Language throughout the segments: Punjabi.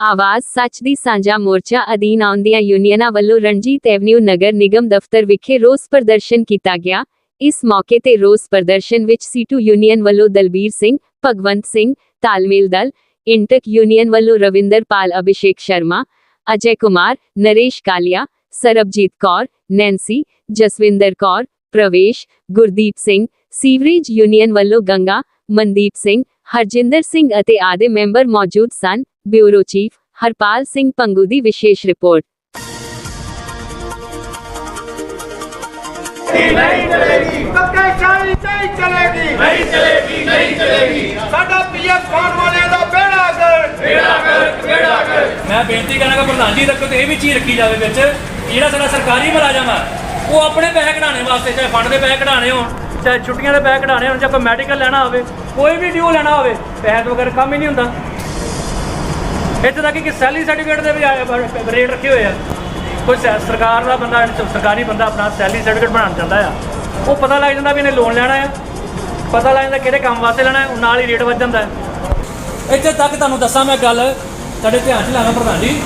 ਆਵਾਜ਼ ਸੱਚ ਦੀ ਸਾਂਝਾ ਮੋਰਚਾ ਅਧੀਨ ਆਉਂਦੀਆਂ ਯੂਨੀਅਨਾਂ ਵੱਲੋਂ ਰਣਜੀਤ ਐਵਨਿਊ ਨਗਰ ਨਿਗਮ ਦਫ਼ਤਰ ਵਿਖੇ ਰੋਸ ਪ੍ਰਦਰਸ਼ਨ ਕੀਤਾ ਗਿਆ। ਇਸ ਮੌਕੇ ਤੇ ਰੋਸ ਪ੍ਰਦਰਸ਼ਨ ਵਿੱਚ ਸੀਟੂ ਯੂਨੀਅਨ ਵੱਲੋਂ ਦਲਬੀਰ ਸਿੰਘ, ਭਗਵੰਤ ਸਿੰਘ, ਤਾਲਮੇਲ ਦਲ, ਇੰਟਕ ਯੂਨੀਅਨ ਵੱਲੋਂ Ravinder Pal Abhishek Sharma, Ajay Kumar, Naresh Kalia, Sarabjit Kaur, Nancy, Jaswinder Kaur, Parvesh, Gurdeep Singh, sewerage union ਵੱਲੋਂ ਗੰਗਾ, ਮਨਦੀਪ ਸਿੰਘ ਹਰਜਿੰਦਰ ਸਿੰਘ ਅਤੇ ਆਦੇ ਮੈਂਬਰ ਮੌਜੂਦ ਸਨ, ਬਿਊਰੋ ਚੀਫ ਹਰਪਾਲ ਸਿੰਘ ਪੰਗੂ ਦੀ ਵਿਸ਼ੇਸ਼ ਰਿਪੋਰਟ। ਧੱਕੇ ਸ਼ਾਹੀ ਨਹੀਂ ਚਲੇਗੀ ਨਹੀਂ ਚਲੇਗੀ ਨਹੀਂ ਚਲੇਗੀ ਸਾਡਾ ਪੀਐਫ ਖਾਨ ਵਾਲਿਆਂ ਦਾ ਬੇੜਾ ਗਰ ਕਿਹੜਾ ਕਰ ਕਿਹੜਾ ਕਰ ਮੈਂ ਬੇਨਤੀ ਕਰਾਂਗਾ ਪ੍ਰਧਾਨ ਜੀ ਤੱਕ ਤੇ ਇਹ ਵੀ ਚੀਜ਼ ਰੱਖੀ ਜਾਵੇ ਵਿੱਚ, ਜਿਹੜਾ ਸਾਡਾ ਸਰਕਾਰੀ ਮੁਲਾਜ਼ਮ ਆ, ਉਹ ਆਪਣੇ ਪੈਸੇ ਕਢਾਣੇ ਵਾਸਤੇ, ਚਾਹੇ ਫੰਡ ਦੇ ਪੈਸੇ ਕਢਾਣੇ ਹੋਣ ਚਾਹੇ ਛੁੱਟੀਆਂ ਦੇ ਪੈਸੇ ਕਢਾਉਣੇ, ਹੋਣ ਚਾਹੇ ਕੋਈ ਮੈਡੀਕਲ ਲੈਣਾ ਹੋਵੇ, ਕੋਈ ਵੀ ਡਿਊ ਲੈਣਾ ਹੋਵੇ, ਪੈਸੇ ਤੋਂ ਬਗੈਰ ਕੰਮ ਹੀ ਨਹੀਂ ਹੁੰਦਾ। ਇੱਥੇ ਤੱਕ ਕਿ ਸੈਲਰੀ ਸਰਟੀਫਿਕੇਟ ਦੇ ਵੀ ਰੇਟ ਰੱਖੇ ਹੋਏ ਆ। ਕੋਈ ਸੈ- ਸਰਕਾਰ ਦਾ ਬੰਦਾ, ਸਰਕਾਰੀ ਬੰਦਾ ਆਪਣਾ ਸੈਲਰੀ ਸਰਟੀਫਿਕੇਟ ਬਣਾਉਣ ਜਾਂਦਾ ਆ। ਉਹ ਪਤਾ ਲੱਗ ਜਾਂਦਾ ਵੀ ਇਹਨੇ ਲੋਨ ਲੈਣਾ ਆ। ਪਤਾ ਲੱਗ ਜਾਂਦਾ ਕਿਹੜੇ ਕੰਮ ਵਾਸਤੇ ਲੈਣਾ, ਉਹ ਨਾਲ ਹੀ ਰੇਟ ਵੱਧ ਜਾਂਦਾ। ਇੱਥੇ ਤੱਕ ਤੁਹਾਨੂੰ ਦੱਸਾਂ ਮੈਂ ਗੱਲ, ਤੁਹਾਡੇ ਧਿਆਨ 'ਚ ਲਾਵਾਂ ਪ੍ਰਧਾਨ ਜੀ।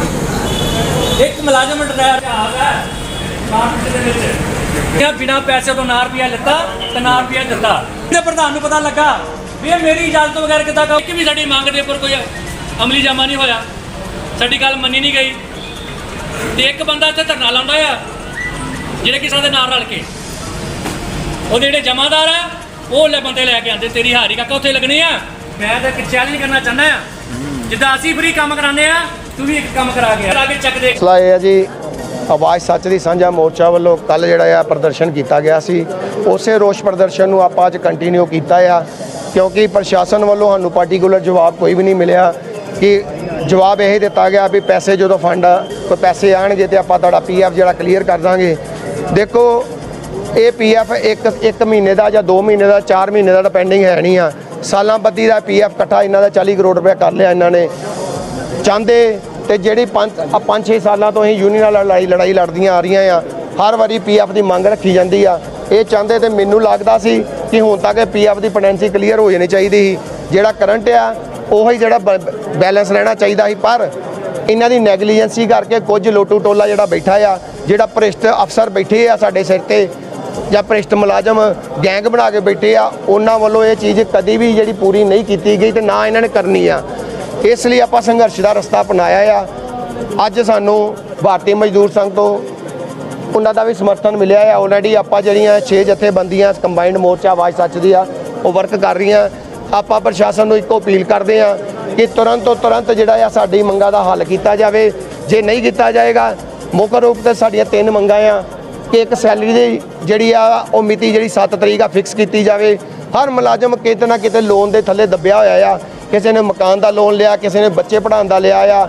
ਇੱਕ ਮੁਲਾਜ਼ਮ ਡਰਾਈਵਰ ਜਹਾਜ਼ ਹੈ ਮਾਰਕੀਟ ਦੇ ਵਿੱਚ। ਇਹ ਬਿਨਾ ਪੈਸੇ ਤੋਂ ਨਾ ਰੁਪਿਆ ਲਿੱਤਾ ਤੇ ਨਾ ਰੁਪਿਆ ਦਿੱਤਾ। ਤੇ ਪ੍ਰਧਾਨ ਨੂੰ ਪਤਾ ਲੱਗਾ ਵੀ ਇਹ ਮੇਰੀ ਇਜਾਜ਼ਤ ਤੋਂ ਬਗੈਰ ਕਿੱਦਾਂ ਕੰਮ ਇੱਕ ਵੀ ਸਾਡੀ ਮੰਗ ਦੇ ਉੱਪਰ ਕੋਈ ਅਮਲੀ ਜਾਮਾ ਨਹੀਂ ਹੋਇਆ। ਸਾਡੀ ਗੱਲ ਮੰਨੀ ਨਹੀਂ ਗਈ। ਤੇ ਇੱਕ ਬੰਦਾ ਇੱਥੇ ਧਰਨਾ ਲਾਉਂਦਾ ਆ, ਜਿਹੜੇ ਕਿਸੇ ਦੇ ਨਾਲ ਰਲ ਕੇ। ਉਹਦੇ ਜਿਹੜੇ ਜਮਾਦਾਰ ਆ, ਉਹ ਲੈ ਬੰਦੇ ਲੈ ਕੇ ਆਂਦੇ ਤੇਰੀ ਹਾਰੀ ਕਾਕਾ ਉੱਥੇ ਲੱਗਣੀ ਆ। ਮੈਂ ਤਾਂ ਇੱਕ ਚੈਲੰਜ ਕਰਨਾ ਚਾਹੁੰਦਾ ਆ। ਜਿੱਦਾਂ ਅਸੀਂ ਫਰੀ ਕੰਮ ਕਰਾਉਂਦੇ ਆ, ਤੂੰ ਵੀ ਇੱਕ ਕੰਮ ਕਰਾ ਕੇ ਆ। ਕੇ ਚੱਕ ਦੇ ਮਸਲਾ ਇਹ ਹੈ ਜੀ ਆਵਾਜ਼ ਸੱਚ ਦੀ ਸਾਂਝਾ ਮੋਰਚਾ ਵੱਲੋਂ ਕੱਲ ਜਿਹੜਾ ਆ ਪ੍ਰਦਰਸ਼ਨ ਕੀਤਾ ਗਿਆ ਸੀ। ਉਸੇ ਰੋਸ ਪ੍ਰਦਰਸ਼ਨ ਨੂੰ ਆਪਾਂ ਅੱਜ ਕੰਟੀਨਿਊ ਕੀਤਾ ਆ। ਕਿਉਂਕਿ ਪ੍ਰਸ਼ਾਸਨ ਵੱਲੋਂ ਸਾਨੂੰ ਪਾਰਟਿਕੂਲਰ ਜਵਾਬ ਕੋਈ ਵੀ ਨਹੀਂ ਮਿਲਿਆ ਕਿ ਜਵਾਬ ਇਹ ਦਿੱਤਾ ਗਿਆ ਵੀ ਪੈਸੇ ਜਦੋਂ ਫੰਡ ਕੋਈ ਪੈਸੇ ਆਣਗੇ ਤੇ ਆਪਾਂ ਤੁਹਾਡਾ ਪੀਐਫ ਜਿਹੜਾ ਕਲੀਅਰ ਕਰ ਦਾਂਗੇ। ਦੇਖੋ, ਇਹ ਪੀਐਫ ਇੱਕ ਇੱਕ ਮਹੀਨੇ ਦਾ ਜਾਂ 2 ਮਹੀਨੇ ਦਾ 4 ਮਹੀਨੇ ਦਾ ਡਿਪੈਂਡਿੰਗ ਹੈ ਨਹੀਂ ਆ। ਸਾਲਾਂ ਬੱਦੀ ਦਾ ਪੀਐਫ ਇਕੱਠਾ ਇਹਨਾਂ ਦਾ 40 ਕਰੋੜ ਰੁਪਏ ਕਰ ਲਿਆ ਇਹਨਾਂ ਨੇ। ਚਾਹੁੰਦੇ ਤੇ ਜਿਹੜੀ 5 5-6 ਸਾਲਾਂ ਤੋਂ ਅਸੀਂ ਯੂਨੀਅਨ ਨਾਲ ਲੜਾਈ ਲੜਾਈ ਲੜਦੀਆਂ ਆ ਰਹੀਆਂ ਆ, ਹਰ ਵਾਰੀ ਪੀਐਫ ਦੀ ਮੰਗ ਰੱਖੀ ਜਾਂਦੀ ਆ। ਇਹ ਚਾਹੁੰਦੇ ਤੇ ਮੈਨੂੰ ਲੱਗਦਾ ਸੀ ਕਿ ਹੁਣ ਤੱਕ ਇਹ ਪੀਐਫ ਦੀ ਫਾਈਨੈਂਸੀ ਕਲੀਅਰ ਹੋ ਜਾਣੀ ਚਾਹੀਦੀ ਸੀ। ਜਿਹੜਾ ਕਰੰਟ ਆ, ਉਹੀ ਜਿਹੜਾ ਬੈਲੈਂਸ ਰਹਿਣਾ ਚਾਹੀਦਾ ਸੀ। ਪਰ ਇਹਨਾਂ ਦੀ ਨੈਗਲੀਜੈਂਸੀ ਕਰਕੇ ਕੁਝ ਲੋਟੂ ਟੋਲਾ ਜਿਹੜਾ ਬੈਠਾ ਆ, ਜਿਹੜਾ ਭ੍ਰਿਸ਼ਟ ਅਫਸਰ ਬੈਠੇ ਆ ਸਾਡੇ ਸਿਰ ਤੇ, ਜਾਂ ਭ੍ਰਿਸ਼ਟ ਮੁਲਾਜ਼ਮ ਗੈਂਗ ਬਣਾ ਕੇ ਬੈਠੇ ਆ, ਉਹਨਾਂ ਵੱਲੋਂ ਇਹ ਚੀਜ਼ ਕਦੀ ਵੀ ਜਿਹੜੀ ਪੂਰੀ ਨਹੀਂ ਕੀਤੀ ਗਈ ਤੇ ਨਾ ਇਹਨਾਂ ਨੇ ਕਰਨੀ ਆ। ਇਸ ਲਈ ਆਪਾਂ ਸੰਘਰਸ਼ ਦਾ ਰਸਤਾ ਅਪਣਾਇਆ ਆ। ਅੱਜ ਸਾਨੂੰ ਭਾਰਤੀ ਮਜ਼ਦੂਰ ਸੰਘ ਤੋਂ ਉਹਨਾਂ ਦਾ ਵੀ ਸਮਰਥਨ ਮਿਲਿਆ ਹੈ ਆਲਰੇਡੀ ਆਪਾਂ ਜਿਹੜੀਆਂ 6 ਜਥੇਬੰਦੀਆਂ ਕੰਬਾਈਨਡ ਮੋਰਚਾ ਆਵਾਜ਼ ਸੱਚ ਦੀ ਆ, ਉਹ ਵਰਕ ਕਰ ਰਹੀਆਂ। ਆਪਾਂ ਪ੍ਰਸ਼ਾਸਨ ਨੂੰ ਇੱਕੋ ਅਪੀਲ ਕਰਦੇ ਆ ਕਿ ਤੁਰੰਤ ਤੋਂ ਤੁਰੰਤ ਜਿਹੜਾ ਆ ਸਾਡੀ ਮੰਗਾਂ ਦਾ ਹੱਲ ਕੀਤਾ ਜਾਵੇ। ਜੇ ਨਹੀਂ ਕੀਤਾ ਜਾਏਗਾ, ਮੁੱਖ ਰੂਪ ਤੇ ਸਾਡੀਆਂ ਤਿੰਨ ਮੰਗਾਂ ਆ। ਕਿ ਇੱਕ ਸੈਲਰੀ ਦੀ ਜਿਹੜੀ ਆ, ਉਹ ਮਿਤੀ ਜਿਹੜੀ 7 ਤਰੀਕ ਆ ਫਿਕਸ ਕੀਤੀ ਜਾਵੇ। ਹਰ ਮੁਲਾਜ਼ਮ ਕਿਤੇ ਨਾ ਕਿਤੇ ਲੋਨ ਦੇ ਥੱਲੇ ਦੱਬਿਆ ਹੋਇਆ ਆ। ਕਿਸੇ ਨੇ ਮਕਾਨ ਦਾ ਲੋਨ ਲਿਆ, ਕਿਸੇ ਨੇ ਬੱਚੇ ਪੜ੍ਹਾਉਣ ਦਾ ਲਿਆ ਆ।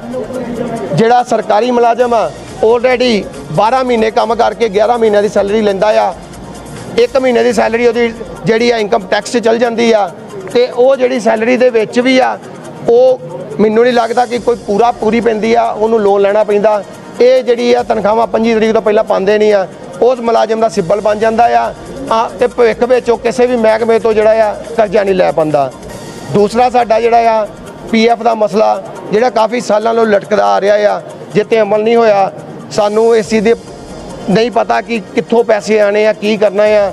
ਜਿਹੜਾ ਸਰਕਾਰੀ ਮੁਲਾਜ਼ਮ ਆ ਆਲਰੇਡੀ 12 ਮਹੀਨੇ ਕੰਮ ਕਰਕੇ 11 ਮਹੀਨਿਆਂ ਦੀ ਸੈਲਰੀ ਲੈਂਦਾ ਆ। ਇੱਕ ਮਹੀਨੇ ਦੀ ਸੈਲਰੀ ਉਹਦੀ ਜਿਹੜੀ ਆ ਇਨਕਮ ਟੈਕਸ 'ਚ ਚਲ ਜਾਂਦੀ ਆ। ਤੇ ਉਹ ਜਿਹੜੀ ਸੈਲਰੀ ਦੇ ਵਿੱਚ ਵੀ ਆ, ਉਹ ਮੈਨੂੰ ਨਹੀਂ ਲੱਗਦਾ ਕਿ ਕੋਈ ਪੂਰਾ ਪੂਰੀ ਪੈਂਦੀ ਆ, ਉਹਨੂੰ ਲੋਨ ਲੈਣਾ ਪੈਂਦਾ। ਇਹ ਜਿਹੜੀ ਆ ਤਨਖਾਹਾਂ 25 ਤਰੀਕ ਤੋਂ ਪਹਿਲਾਂ ਪਾਉਂਦੇ ਨਹੀਂ ਆ। ਉਸ ਮੁਲਾਜ਼ਮ ਦਾ ਸਿੱਬਲ ਬਣ ਜਾਂਦਾ ਆ। ਆ, ਤੇ ਭਵਿੱਖ ਵਿੱਚ ਉਹ ਕਿਸੇ ਵੀ ਮਹਿਕਮੇ ਤੋਂ ਜਿਹੜਾ ਆ ਕਰਜ਼ਾ ਨਹੀਂ ਲੈ ਪਾਉਂਦਾ। ਦੂਸਰਾ ਸਾਡਾ ਜਿਹੜਾ ਆ ਪੀਐਫ ਦਾ ਮਸਲਾ, ਜਿਹੜਾ ਕਾਫੀ ਸਾਲਾਂ ਤੋਂ ਲਟਕਦਾ ਆ ਰਿਹਾ ਆ ਜਿੱਤੇ ਅਮਲ ਨਹੀਂ ਹੋਇਆ, ਸਾਨੂੰ ਇਸ ਚੀਜ਼ ਦੇ ਨਹੀਂ ਪਤਾ ਕਿ ਕਿੱਥੋਂ ਪੈਸੇ ਆਣੇ ਆ, ਕੀ ਕਰਨਾ ਆ।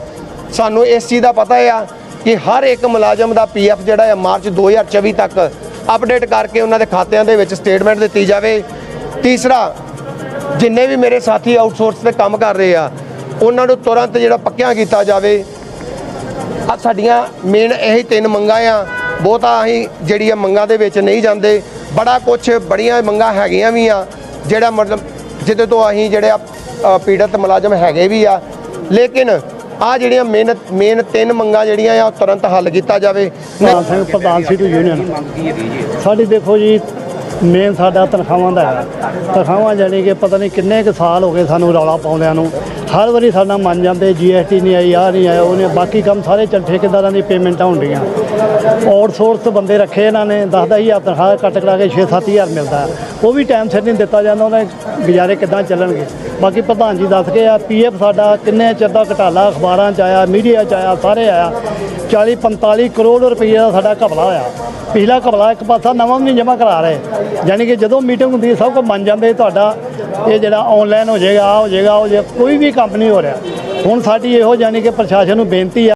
ਸਾਨੂੰ ਇਸ ਚੀਜ਼ ਦਾ ਪਤਾ ਆ ਕਿ ਹਰ ਇੱਕ ਮੁਲਾਜ਼ਮ ਦਾ ਪੀਐਫ ਜਿਹੜਾ ਆ ਮਾਰਚ 2024 ਤੱਕ ਅਪਡੇਟ ਕਰਕੇ ਉਹਨਾਂ ਦੇ ਖਾਤਿਆਂ ਦੇ ਵਿੱਚ ਸਟੇਟਮੈਂਟ ਦਿੱਤੀ ਜਾਵੇ। ਤੀਸਰਾ, ਜਿੰਨੇ ਵੀ ਮੇਰੇ ਸਾਥੀ ਆਊਟਸੋਰਸ ਤੇ ਕੰਮ ਕਰ ਰਹੇ ਆ, ਉਹਨਾਂ ਨੂੰ ਤੁਰੰਤ ਜਿਹੜਾ ਪੱਕਿਆ ਕੀਤਾ ਜਾਵੇ। ਆ ਸਾਡੀਆਂ ਮੇਨ ਇਹੀ ਤਿੰਨ ਮੰਗਾਂ ਆ। ਬਹੁਤਾ ਅਸੀਂ ਜਿਹੜੀ ਆ ਮੰਗਾਂ ਦੇ ਵਿੱਚ ਨਹੀਂ ਜਾਂਦੇ, ਬੜਾ ਕੁਝ ਬੜੀਆਂ ਮੰਗਾਂ ਹੈਗੀਆਂ ਵੀ ਆ, ਜਿਹੜਾ ਮਤਲਬ ਜਿਹਦੇ ਤੋਂ ਅਸੀਂ ਜਿਹੜੇ ਆ ਪੀੜਤ ਮੁਲਾਜ਼ਮ ਹੈਗੇ ਵੀ ਆ। ਲੇਕਿਨ ਆ ਜਿਹੜੀਆਂ ਮੇਨ ਮੇਨ ਤਿੰਨ ਮੰਗਾਂ ਜਿਹੜੀਆਂ ਆ, ਉਹ ਤੁਰੰਤ ਹੱਲ ਕੀਤਾ ਜਾਵੇ। ਪ੍ਰਧਾਨ ਸਿੰਘ ਪ੍ਰਧਾਨ ਸੀਟੂ ਯੂਨੀਅਨ। ਸਾਡੀ ਦੇਖੋ ਜੀ ਮੇਨ ਸਾਡਾ ਤਨਖਾਹਾਂ ਦਾ ਹੈ। ਤਨਖਾਹਾਂ ਜਾਣੀ ਕਿ ਪਤਾ ਨਹੀਂ ਕਿੰਨੇ ਕੁ ਸਾਲ ਹੋ ਗਏ ਸਾਨੂੰ ਰੌਲਾ ਪਾਉਂਦਿਆਂ ਨੂੰ। ਹਰ ਵਾਰੀ ਸਾਡਾ ਮੰਨ ਜਾਂਦੇ ਜੀਐਸਟੀ ਨਹੀਂ ਆਈ ਆ ਨਹੀਂ ਆਇਆ ਉਹਨੇ ਬਾਕੀ ਕੰਮ ਸਾਰੇ ਚੱਲ ਠੇਕੇਦਾਰਾਂ ਦੀ ਪੇਮੈਂਟਾਂ ਹੁੰਦੀਆਂ। ਆਊਟਸੋਰਸ ਬੰਦੇ ਰੱਖੇ ਇਹਨਾਂ ਨੇ 10 ਹਜ਼ਾਰ ਤਨਖਾਹ ਕੱਟ ਕਰਾ ਕੇ 6-7000 ਮਿਲਦਾ ਉਹ ਵੀ ਟਾਈਮ ਸਿਰ ਨਹੀਂ ਦਿੱਤਾ ਜਾਂਦਾ ਉਹਨਾਂ ਗੁਜ਼ਾਰੇ ਕਿੱਦਾਂ ਚੱਲਣਗੇ? ਬਾਕੀ ਪ੍ਰਧਾਨ ਜੀ ਦੱਸ ਕੇ ਆ ਪੀਐਫ ਸਾਡਾ ਕਿੰਨੇ ਚਿਰ ਦਾ ਘਟਾਲਾ, ਅਖਬਾਰਾਂ 'ਚ ਆਇਆ ਮੀਡੀਆ 'ਚ ਆਇਆ, ਸਾਰੇ ਆਇਆ। 40 45 ਕਰੋੜ ਰੁਪਏ ਦਾ ਸਾਡਾ ਘਪਲਾ ਹੋਇਆ। ਪਿਛਲਾ ਘਪਲਾ ਇੱਕ ਪਾਸਾ ਨਵਾਂ ਵੀ ਨਹੀਂ ਜਮ੍ਹਾਂ ਕਰਾ ਰਹੇ। ਯਾਨੀ ਕਿ ਜਦੋਂ ਮੀਟਿੰਗ ਹੁੰਦੀ ਹੈ, ਸਭ ਕੁਝ ਮੰਨ ਜਾਂਦੇ ਤੁਹਾਡਾ ਇਹ ਜਿਹੜਾ ਆਨਲਾਈਨ ਹੋ ਜਾਏਗਾ ਆ ਹੋ ਜਾਏਗਾ ਉਹ ਜੇ ਕੋਈ ਵੀ ਕੰਮ ਨਹੀਂ ਹੋ ਰਿਹਾ। ਹੁਣ ਸਾਡੀ ਇਹੋ ਯਾਨੀ ਕਿ ਪ੍ਰਸ਼ਾਸਨ ਨੂੰ ਬੇਨਤੀ ਆ